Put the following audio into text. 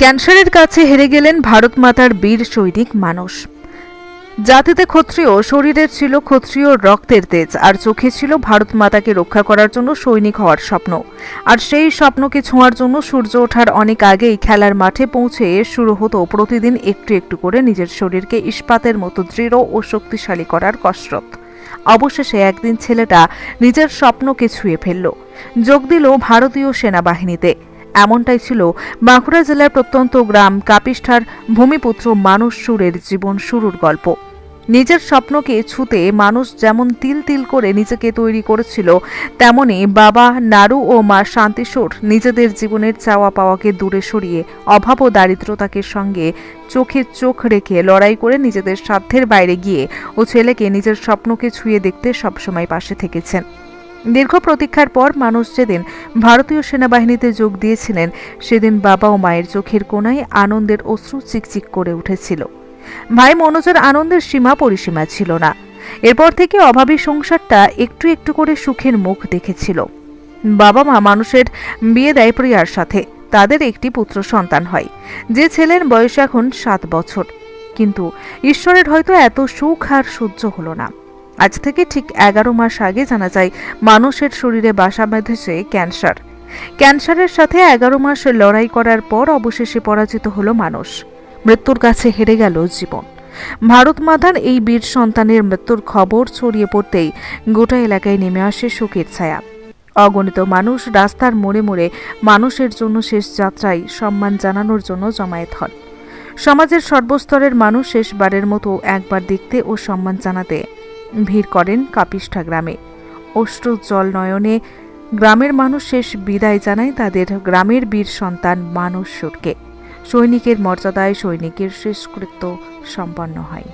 ক্যান্সারের কাছে হেরে গেলেন ভারত মাতার বীর সৈনিক মানুষ জাতিতে ক্ষত্রিয়, শরীরের ছিল ক্ষত্রিয় রক্তের তেজ, আর চোখে ছিল ভারত মাতাকে রক্ষা করার জন্য সৈনিক হওয়ার স্বপ্ন। আর সেই স্বপ্নকে ছোঁয়ার জন্য সূর্য ওঠার অনেক আগেই খেলার মাঠে পৌঁছে শুরু হতো প্রতিদিন একটু একটু করে নিজের শরীরকে ইস্পাতের মতো দৃঢ় ও শক্তিশালী করার কসরত। অবশেষে একদিন ছেলেটা নিজের স্বপ্নকে ছুঁয়ে ফেলল। যোগ দিল ভারতীয় সেনাবাহিনীতে। এমনটাই ছিল বাঁকুড়া জেলার প্রত্যন্ত গ্রাম কাপিষ্ঠার ভূমিপুত্র মানুষ সুরের জীবন শুরুর গল্প। নিজের স্বপ্নকে ছুতে মানুষ যেমন তিল তিল করে নিজেকে তৈরি করেছিল, তেমনি বাবা নারু ও মা শান্তিসুর নিজেদের জীবনের চাওয়া পাওয়াকে দূরে সরিয়ে অভাব ও দারিদ্রতাকে সঙ্গে চোখে চোখ রেখে লড়াই করে নিজেদের সাধ্যের বাইরে গিয়ে ও ছেলেকে নিজের স্বপ্নকে ছুঁয়ে দেখতে সবসময় পাশে থেকেছেন। দীর্ঘ প্রতীক্ষার পর মানুষ যেদিন ভারতীয় সেনাবাহিনীতে যোগ দিয়েছিলেন, সেদিন বাবা ও মায়ের চোখের কোণায় আনন্দের অশ্রু চিকচিক করে উঠেছিল। ভাই মনোজের আনন্দের সীমা পরিসীমা ছিল না। এরপর থেকে অভাবী সংসারটা একটু একটু করে সুখের মুখ দেখেছিল। বাবা মা মানুষের বিয়ে দেয় প্রিয়ার সাথে, তাদের একটি পুত্র সন্তান হয়, যে ছেলের বয়স এখন সাত বছর। কিন্তু ঈশ্বরের হয়তো এত সুখ আর সহ্য হলো না। আজ থেকে ঠিক এগারো মাস আগে জানা যায়, মানুষের শরীরে বাসা বেঁধেছে ক্যান্সার। ক্যান্সারের সাথে এগারো মাস লড়াই করার পর অবশেষে পরাজিত হলো মানুষ। মৃত্যুর কাছে হেরে গেল জীবন। ভারত মাতার এই বীর সন্তানের মৃত্যুর খবর ছড়িয়ে পড়তেই গোটা এলাকায় নেমে আসে শোকের ছায়া। অগণিত মানুষ রাস্তার মোড়ে মোড়ে মানুষের জন্য শেষ যাত্রায় সম্মান জানানোর জন্য জমায়েত হন। সমাজের সর্বস্তরের মানুষ শেষবারের মতো একবার দেখতে ও সম্মান জানাতে ভিড় করেন কাপিষ্ঠা গ্রামে। অশ্রু জল নয়নে গ্রামের মানুষ শেষ বিদায় জানায় তাদের গ্রামের বীর সন্তান মানুষ সুরকে। সৈনিকের মর্যাদায় সৈনিকের শেষকৃত্য সম্পন্ন হয়।